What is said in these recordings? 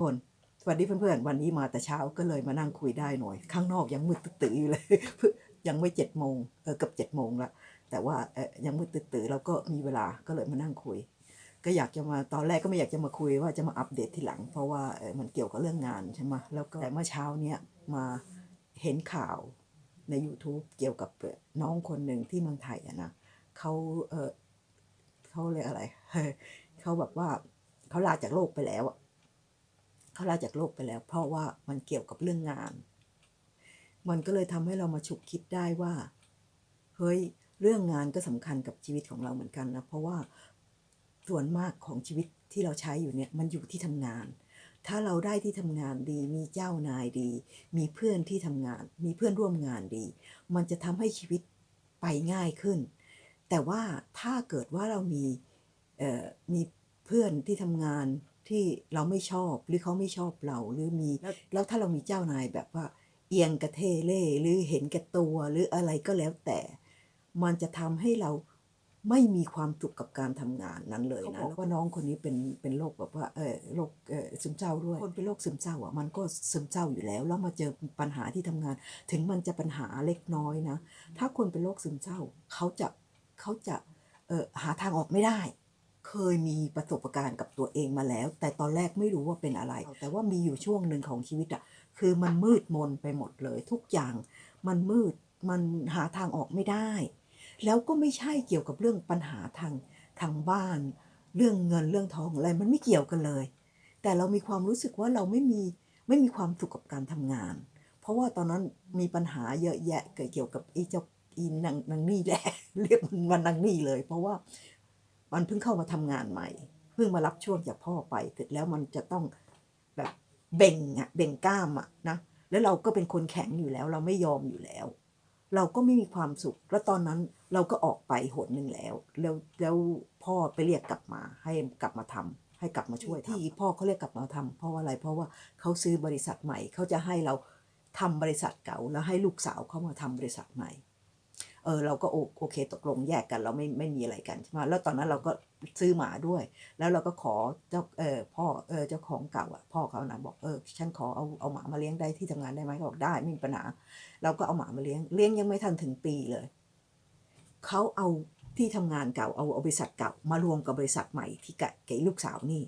คนสวัสดีเพื่อนๆ วันนี้มาแต่เช้าก็เลยมานั่งคุยได้หน่อย ข้างนอกยังมืดตื้อๆอยู่เลย ยังไม่เจ็ดโมงเออเกับเจ็ดโมงละแต่ว่าเออยังมืดตื้อๆแล้วก็มีเวลาก็เลยมานั่งคุย ก็อยากจะมาตอนแรกก็ไม่อยากจะมาคุยว่าจะมาอัปเดตทีหลัง เพราะว่าเออมันเกี่ยวกับเรื่องงานใช่ไหมแล้วก็แต่เมื่อเช้าเนี้ยมาเห็นข่าวใน YouTube เกี่ยวกับน้องคนหนึ่งที่เมืองไทยอะนะเขาเออเขาเรียกอะไรเขาแบบว่าเขาลาจากโลกไปแล้วอะ เขาลาจากโลกไปแล้ว เพราะว่ามันเกี่ยวกับเรื่องงาน มันก็เลยทำให้เรามาฉุกคิดได้ว่า เฮ้ย เรื่องงานก็สำคัญกับชีวิตของเราเหมือนกันนะ เพราะว่าส่วนมากของชีวิตที่เราใช้อยู่เนี่ยมันอยู่ที่ทำงาน ถ้าเราได้ที่ทำงานดี มีเจ้านายดี มีเพื่อนที่ทำงาน มีเพื่อนร่วมงานดี มันจะทำให้ชีวิตไปง่ายขึ้น แต่ว่าถ้าเกิดว่าเรามีเอ่อมีเพื่อนที่ทำงาน ที่เราไม่ชอบหรือเขาไม่ชอบเราหรือมีแล้วแล้วถ้าเรามีเจ้านายแบบว่า เอียงกระเทเล่หรือเห็นแก่ตัวหรืออะไรก็แล้วแต่ มันจะทำให้เราไม่มีความสุขกับการทำงานนั้นเลยนะแล้วก็น้องคนนี้เป็นเป็นโรคแบบว่าเออโรคเออซึมเศร้าด้วยคนเป็นโรคซึมเศร้าอะมันก็ซึมเศร้าอยู่แล้วแล้วมาเจอปัญหาที่ทำงาน ถึงมันจะปัญหาเล็กน้อยนะ ถ้าคนเป็นโรคซึมเศร้าเขาจะเขาจะเออหาทางออกไม่ได้ เคยมีประสบการณ์กับตัวเองมาแล้ว แต่ตอนแรกไม่รู้ว่าเป็นอะไร แต่ว่ามีอยู่ช่วงหนึ่งของชีวิตอะคือมันมืดมนไปหมดเลย ทุกอย่างมันมืดมันหาทางออกไม่ได้ แล้วก็ไม่ใช่เกี่ยวกับเรื่องปัญหาทางทางบ้าน เรื่องเงินเรื่องทองอะไรมันไม่เกี่ยวกันเลย แต่เรามีความรู้สึกว่าเราไม่มีไม่มีความสุขกับการทำงาน เพราะว่าตอนนั้นมีปัญหาเยอะแยะเกี่ยวกับไอ้เจ้าอีนางนางนี่แหละ เรียกมันมันนางนี่เลย เพราะว่า มันเพิ่งเข้ามาทำงานใหม่ เพิ่งมารับช่วงจากพ่อไปเสร็จแล้วมันจะต้องแบบเบ่งอะเบ่งกล้ามอะนะแล้วเราก็เป็นคนแข็งอยู่แล้ว เราไม่ยอมอยู่แล้ว เราก็ไม่มีความสุข แล้วตอนนั้นเราก็ออกไปหนหนึ่งแล้ว แล้วแล้วพ่อไปเรียกกลับมาให้กลับมาทำให้กลับมาช่วยที่พ่อเขาเรียกกลับมาทำเพราะว่าอะไรเพราะว่าเขาซื้อบริษัทใหม่เขาจะให้เราทำบริษัทเก่าแล้วให้ลูกสาวเขามาทำบริษัทใหม่ เออเราก็โอเคตกลงแยกกันเราไม่ไม่มีอะไรกันใช่ไหมแล้วตอนนั้นเราก็ซื้อหมาด้วย แล้วเราก็ขอเจ้าเออพ่อเออเจ้าของเก่าอะพ่อเขานะบอกเออฉันขอเอาเอาหมามาเลี้ยงได้ที่ทำงานได้ไหมเขาบอกได้ไม่มีปัญหาเราก็เอาหมามาเลี้ยงเลี้ยงยังไม่ทันถึงปีเลยเขาเอาที่ทำงานเก่าเอาเอาบริษัทเก่ามารวมกับบริษัทใหม่ที่กะเก๋ลูกสาวนี่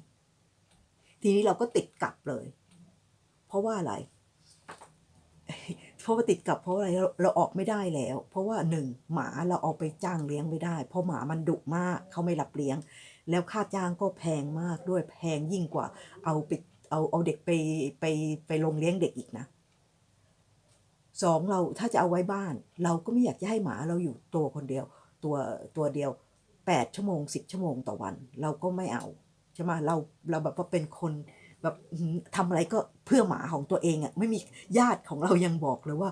ทีนี้เราก็ติดกลับเลย เพราะว่าอะไร เพราะว่าติดกับเพราะอะไรเราเราออกไม่ได้แล้ว เพราะว่าหนึ่งหมาเราเอาไปจ้างเลี้ยงไม่ได้ เพราะหมามันดุมากเขาไม่รับเลี้ยง แล้วค่าจ้างก็แพงมากด้วยแพงยิ่งกว่า เอาไปเอาเอาเด็กไปไปไปลงเลี้ยงเด็กอีกนะสองเราถ้าจะเอาไว้บ้าน เราก็ไม่อยากจะให้หมาเราอยู่ตัวคนเดียว ตัวตัวเดียวแปดชั่วโมงสิบชั่วโมงต่อวัน เราก็ไม่เอาใช่ไหมเราเราแบบว่าเป็นคน แบบอื้อหือทำอะไรก็เพื่อหมาของตัวเองอะ่ะไม่มีญาติของเรายังบอกเลยว่า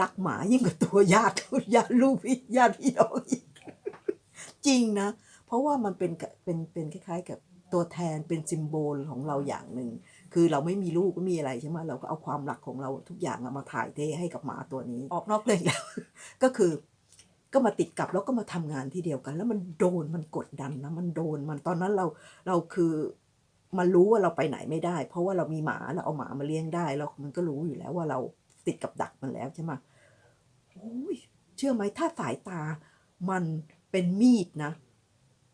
รักหมายิ่งกว่าตัวญาติญาติลูกพี่ญาติพี่น้องอีกจริงนะ เพราะว่ามันเป็นกะเป็นเป็นคล้าย ๆ กับตัวแทนเป็นซิมโบลของเราอย่างหนึ่งคือเราไม่มีลูกไม่มีอะไรใช่ไหมเราก็เอาความรักของเราทุกอย่างมาถ่ายเทให้กับหมาตัวนี้ ออกนอกเรื่องแล้วก็คือ ก็มาติดกับแล้วก็มาทำงานที่เดียวกัน แล้วมันโดนมันกดดันนะมันโดนมันตอนนั้นเราเราคือ มันรู้ว่าเราไปไหนไม่ได้ เพราะว่าเรามีหมาเราเอาหมามาเลี้ยงได้แล้วมันก็รู้อยู่แล้วว่าเราติดกับดักมันแล้วใช่ไหมโอ้ยเชื่อไหมถ้าสายตามันเป็นมีดนะ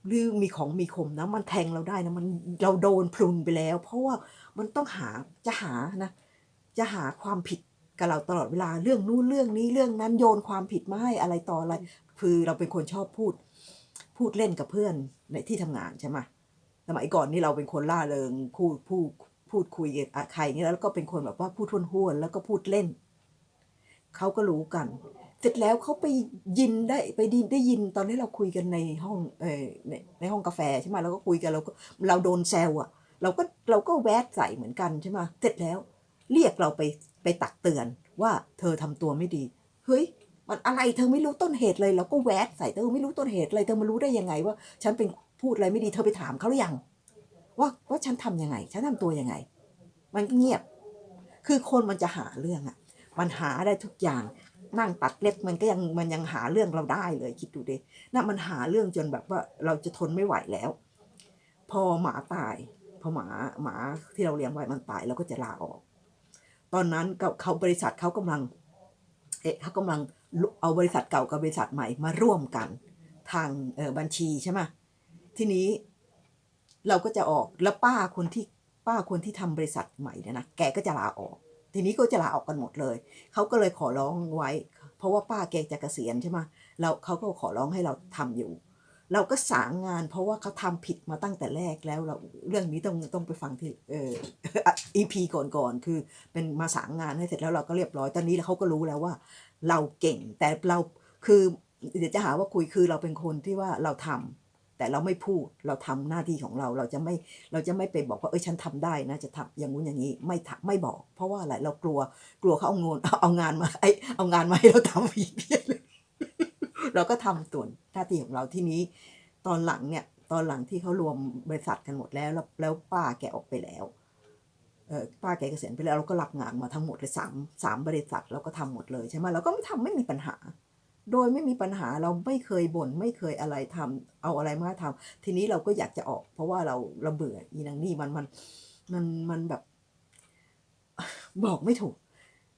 หรือมีของมีคมนะ มันแทงเราได้นะมันเราโดนพลุนไปแล้ว เพราะว่ามันต้องหาจะหานะ จะหาความผิดกับเราตลอดเวลาเรื่องนู้นเรื่องนี้เรื่องนั้นโยนความผิดมาให้อะไรต่ออะไร คือเราเป็นคนชอบพูด พูดเล่นกับเพื่อนในที่ทำงานใช่ไหม สมัยก่อนนี่เราเป็นคนล่าเริงพูดพูดพูดคุยกับใครนี่แล้วก็เป็นคนแบบว่าพูดห้วนๆแล้วก็พูดเล่น เขาก็รู้กัน เสร็จแล้วเขาไปยินได้ไปไดได้ยินตอนนี้เราคุยกันในห้องเออในในห้องกาแฟใช่ไหมเราก็คุยกันเราก็เราโดนแซวอะเราก็เราก็แวดใส่เหมือนกันใช่ไหมเสร็จแล้ว เรียกเราไปไปตักเตือนว่าเธอทำตัวไม่ดี เฮ้ยมันอะไรเธอไม่รู้ต้นเหตุเลย เราก็แวดใส่เธอไม่รู้ต้นเหตุเลยเธอมารู้ได้ยังไงว่า ฉันเป็น พูดอะไรไม่ดีเธอไปถามเขาหรือยังว่าว่าฉันทำยังไง ฉันทำตัวยังไง มันเงียบ คือคนมันจะหาเรื่องอะมันหาได้ทุกอย่าง นั่งตัดเล็บมันก็ยังมันยังหาเรื่องเราได้เลยคิดดูดิน่ะมันหาเรื่องจนแบบว่าเราจะทนไม่ไหวแล้ว พอหมาตาย พอหมาหมาที่เราเลี้ยงไว้มันตายเราก็จะลาออก ตอนนั้นเขาบริษัทเขากำลัง เอ๊ะเขากำลังเอาบริษัทเก่ากับบริษัทใหม่มาร่วมกัน ทางบัญชีใช่ไหม ทีนี้เราก็จะออกแล้วป้าคนที่ป้าคนที่ทำบริษัทใหม่เนี่ยนะแกก็จะลาออก ทีนี้ก็จะลาออกกันหมดเลยเขาก็เลยขอร้องไว้ เพราะว่าป้าแกจะเกษียณใช่ไหมเราเขาก็ขอร้องให้เราทำอยู่ เราก็สางงาน เพราะว่าเขาทำผิดมาตั้งแต่แรกแล้วเราเรื่องนี้ต้องต้องไปฟังที่เอ่อ EP ก่อนๆคือ เป็นมาสางงานให้เสร็จแล้วเราก็เรียบร้อยตอนนี้เขาก็รู้แล้วว่า เราเก่งแต่เราคือเดี๋ยวจะหาว่าคุยคือเราเป็นคนที่ว่าเราทำ แต่เราไม่พูดเราทำหน้าที่ของเราเราจะไม่เราจะไม่ไปบอกว่าเอ้ยฉันทำได้นะจะทำอย่างงู้นอย่างนี้ไม่ทำไม่บอก เพราะว่าอะไรเรากลัวกลัวเขาเอางนเอางานมาไอเอางานมาให้เราทำอีกเราก็ทำส่วนหน้าที่ของเราที่นี้ ตอนหลังเนี่ยตอนหลังที่เขารวมบริษัทกันหมดแล้วแล้ว แล้วป้าแกออกไปแล้วเออป้าแกเกษียณไปแล้วเราก็รับงานมาทั้งหมดเลยสามสามบริษัทเราก็ทำหมดเลยใช่ไหมเราก็ไม่ทำไม่มีปัญหา โดยไม่มีปัญหาเราไม่เคยบ่นไม่เคยอะไรทำเอาอะไรมาทำทีนี้เราก็อยากจะออก เพราะว่าเราเราเบื่ออีนางนี่มันมันมันมันแบบ บอกไม่ถูก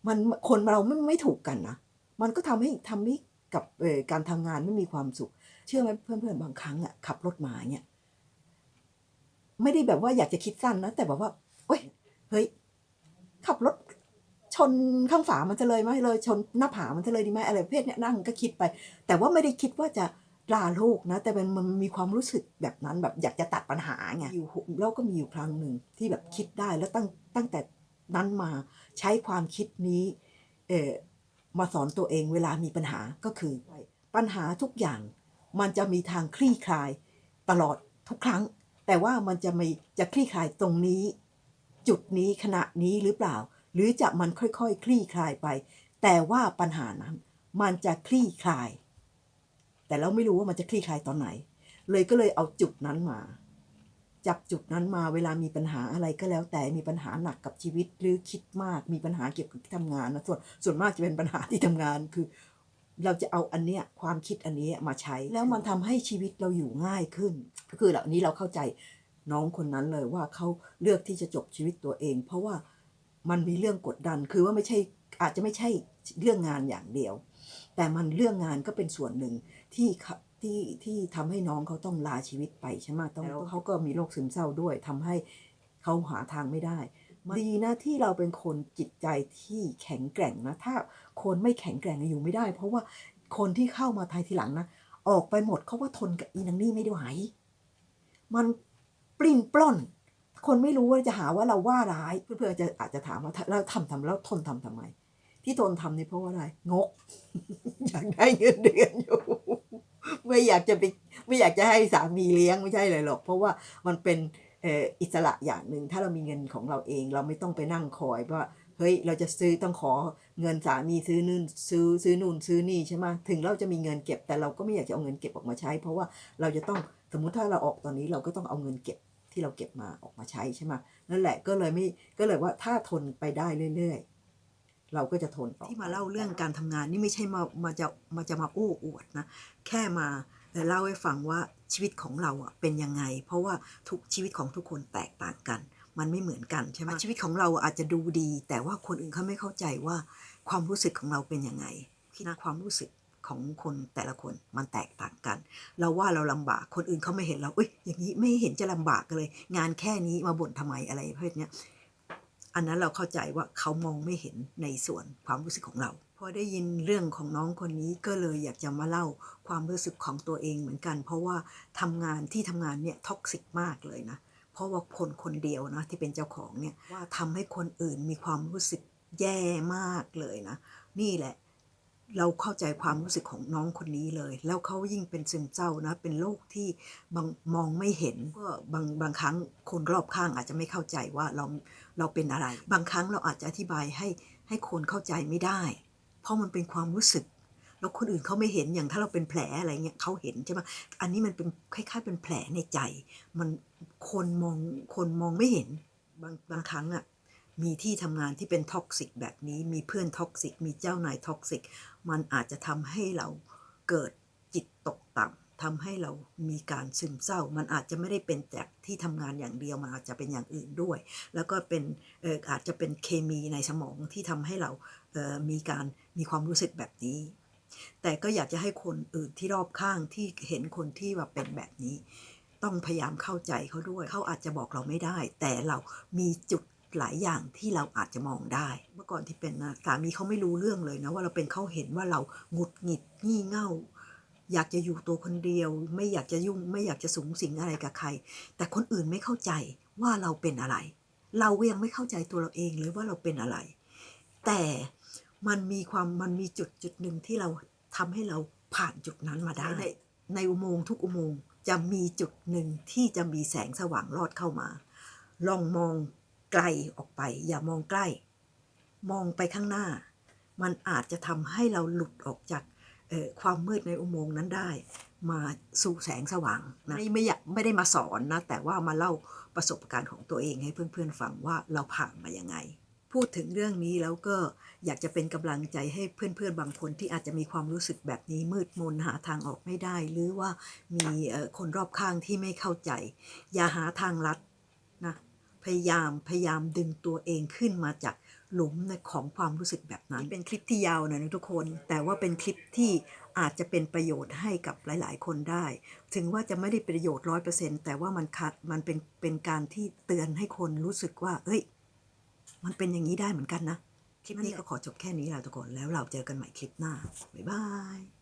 มันคนเราไม่ไม่ถูกกันนะมันก็ทำให้ทำให้กับการทำงานไม่มีความสุข เชื่อไหมเพื่อนๆบางครั้งอะขับรถมาเนี่ยไม่ได้แบบว่าอยากจะคิดสั้นนะแต่แบบว่าเฮ้ยเฮ้ยขับรถ นข้างฝามันจะเลยไหมเลยชนหน้าผามันจะเลยดีไหมอะไรประเภทเนี้ยนั่งก็คิดไป แต่ว่าไม่ได้คิดว่าจะลาโลกนะ แต่เป็นมันมีความรู้สึกแบบนั้นแบบอยากจะตัดปัญหาไงอยู่แล้วก็มีอยู่ครั้งหนึ่งที่แบบคิดได้แล้วตั้งตั้งแต่นั้นมาใช้ความคิดนี้เออมาสอนตัวเองเวลามีปัญหาก็คือ ปัญหาทุกอย่างมันจะมีทางคลี่คลายตลอดทุกครั้ง แต่ว่ามันจะไม่จะคลี่คลายตรงนี้ จุดนี้ขณะนี้หรือเปล่า หรือจะมันค่อยๆคลี่คลายไป แต่ว่าปัญหานั้นมันจะคลี่คลาย แต่เราไม่รู้ว่ามันจะคลี่คลายตอนไหน เลยก็เลยเอาจุดนั้นมา จับจุดนั้นมาเวลามีปัญหาอะไรก็แล้วแต่มีปัญหาหนักกับชีวิต หรือคิดมากมีปัญหาเกี่ยวกับที่ทำงานนะส่วนส่วนมากจะเป็นปัญหาที่ทำงานคือ เราจะเอาอันเนี้ยความคิดอันนี้มาใช้ แล้วมันทำให้ชีวิตเราอยู่ง่ายขึ้น ก็คือเหล่านี้เราเข้าใจน้องคนนั้นเลยว่าเขาเลือกที่จะจบชีวิตตัวเอง เพราะว่า มันมีเรื่องกดดัน คือว่าไม่ใช่อาจจะไม่ใช่เรื่องงานอย่างเดียว แต่มันเรื่องงานก็เป็นส่วนหนึ่งที่เขาที่ที่ทำให้น้องเขาต้องลาชีวิตไปใช่ไหมต้องแล้วเขาก็มีโรคซึมเศร้าด้วยทำให้เขาหาทางไม่ได้ดีนะที่เราเป็นคนจิตใจที่แข็งแกร่งนะ ถ้าคนไม่แข็งแกร่งอยู่ไม่ได้ เพราะว่าคนที่เข้ามาภายทีหลังนะออกไปหมดเขาว่าทนกับอีนางนี่ไม่ไหวมันปลิ้นปล้อน คนไม่รู้ว่าจะหาว่าเราว่าร้ายเพื่อนๆจะอาจจะถามว่าเราทำทำแล้วทนทำทำไม ที่ทนทำนี่เพราะว่าอะไรงก อยากได้เงินเดือนอยู่ ไม่อยากจะไปไม่อยากจะให้สามีเลี้ยงไม่ใช่เลยหรอก เพราะว่ามันเป็นเอออิสระอย่างหนึ่งถ้าเรามีเงินของเราเอง เราไม่ต้องไปนั่งคอยว่าเฮ้ยเราจะซื้อต้องขอเงินสามีซื้อนู่นซื้อซื้อนู่นซื้อนี่ใช่ไหมถึงเราจะมีเงินเก็บแต่เราก็ไม่อยากจะเอาเงินเก็บออกมาใช้ เพราะว่าเราจะต้องสมมุติถ้าเราออกตอนนี้เราก็ต้องเอาเงินเก็บ ที่เราเก็บมาออกมาใช้ใช่ไหมนั่นแหละก็เลยไม่ก็เลยว่าถ้าทนไปได้เรื่อยๆ เราก็จะทนต่อที่มาเล่าเรื่องการทำงานนี่ไม่ใช่มามาจะมาจะมาโอ้อวดนะแค่มาเล่าให้ฟังว่าชีวิตของเราอะเป็นยังไง เพราะว่าทุกชีวิตของทุกคนแตกต่างกัน มันไม่เหมือนกันใช่ไหมชีวิตของเราอาจจะดูดี แต่ว่าคนอื่นเขาไม่เข้าใจว่าความรู้สึกของเราเป็นยังไงพี่นะความรู้สึก ของคนแต่ละคนมันแตกต่างกัน เราว่าเราลำบากคนอื่นเขาไม่เห็นเราเอ้ยอย่างนี้ไม่เห็นจะลำบากเลย งานแค่นี้มาบ่นทำไมอะไรประเภทเนี้ยอันนั้นเราเข้าใจว่าเขามองไม่เห็นในส่วนความรู้สึกของเราพอได้ยินเรื่องของน้องคนนี้ก็เลยอยากจะมาเล่าความรู้สึกของตัวเองเหมือนกัน เพราะว่าทำงานที่ทำงานเนี่ยท็อกซิกมากเลยนะเพราะว่าคนคนเดียวนะที่เป็นเจ้าของเนี่ยว่าทำให้คนอื่นมีความรู้สึกแย่มากเลยนะ นี่แหละ เราเข้าใจความรู้สึกของน้องคนนี้เลย แล้วเขายิ่งเป็นซึมเศร้านะ เป็นโรคที่บางมองไม่เห็นก็บางบางครั้งคนรอบข้างอาจจะไม่เข้าใจว่าเราเราเป็นอะไร บางครั้งเราอาจจะอธิบายให้ให้คนเข้าใจไม่ได้ เพราะมันเป็นความรู้สึก แล้วคนอื่นเขาไม่เห็นอย่างถ้าเราเป็นแผลอะไรเงี้ยเขาเห็นใช่ไหมอันนี้มันเป็นคล้ายๆ เป็นแผลในใจ มันคนมองคนมองไม่เห็นบางบางครั้งอะ มีที่ทำงานที่เป็นท็อกซิกแบบนี้ มีเพื่อนท็อกซิก มีเจ้านายท็อกซิก มันอาจจะทำให้เราเกิดจิตตกต่ำทำให้เรามีการซึมเศร้า มันอาจจะไม่ได้เป็นจากที่ทำงานอย่างเดียว มันอาจจะเป็นอย่างอื่นด้วย แล้วก็เป็นอออาจจะเป็นเคมีในสมองที่ทำให้เราเอ่อมีการมีความรู้สึกแบบนี้ แต่ก็อยากจะให้คนอื่นที่รอบข้างที่เห็นคนที่ว่าเป็นแบบนี้ต้องพยายามเข้าใจเขาด้วย เขาอาจจะบอกเราไม่ได้ แต่เรามีจุด หลายอย่างที่เราอาจจะมองได้ เมื่อก่อนที่เป็นนะสามีเขาไม่รู้เรื่องเลยนะว่าเราเป็นเขาเห็นว่าเราหงุดหงิดงี่เง่า อยากจะอยู่ตัวคนเดียว ไม่อยากจะยุ่งไม่อยากจะสูงสิงอะไรกับใคร แต่คนอื่นไม่เข้าใจว่าเราเป็นอะไร เราก็ยังไม่เข้าใจตัวเราเองเลยว่าเราเป็นอะไร แต่มันมีความมันมีจุดจุดหนึ่งที่เราทำให้เราผ่านจุดนั้นมาได้ในในอุโมงค์ทุกอุโมงค์จะมีจุดหนึ่งที่จะมีแสงสว่างลอดเข้ามา ลองมอง ไกลออกไป อย่ามองใกล้ มองไปข้างหน้า มันอาจจะทำให้เราหลุดออกจากเอ่อความมืดในอุโมงค์นั้นได้ มาสู่แสงสว่างนะไม่ไม่อยากไม่ได้มาสอนนะ แต่ว่ามาเล่าประสบการณ์ของตัวเองให้เพื่อนๆฟังว่าเราผ่านมายังไง พูดถึงเรื่องนี้แล้วก็อยากจะเป็นกำลังใจให้เพื่อนๆบางคนที่อาจจะมีความรู้สึกแบบนี้มืดมนหาทางออกไม่ได้ หรือว่ามีเอ่อคนรอบข้างที่ไม่เข้าใจ อย่าหาทางลัดนะ พยายามพยายามดึงตัวเองขึ้นมาจากหลุมในของความรู้สึกแบบนั้น เป็นคลิปที่ยาวหน่อยนะทุกคน แต่ว่าเป็นคลิปที่อาจจะเป็นประโยชน์ให้กับหลาย ๆ คนได้ ถึงว่าจะไม่ได้ประโยชน์ร้อยเปอร์เซ็นแต่ว่ามันคัดมันเป็นเป็นการที่เตือนให้คนรู้สึกว่า เอ้ย มันเป็นอย่างนี้ได้เหมือนกันนะ คลิปนี้ก็ขอจบแค่นี้แหละทุกคน แล้วเราเจอกันใหม่คลิปหน้า บ๊ายบาย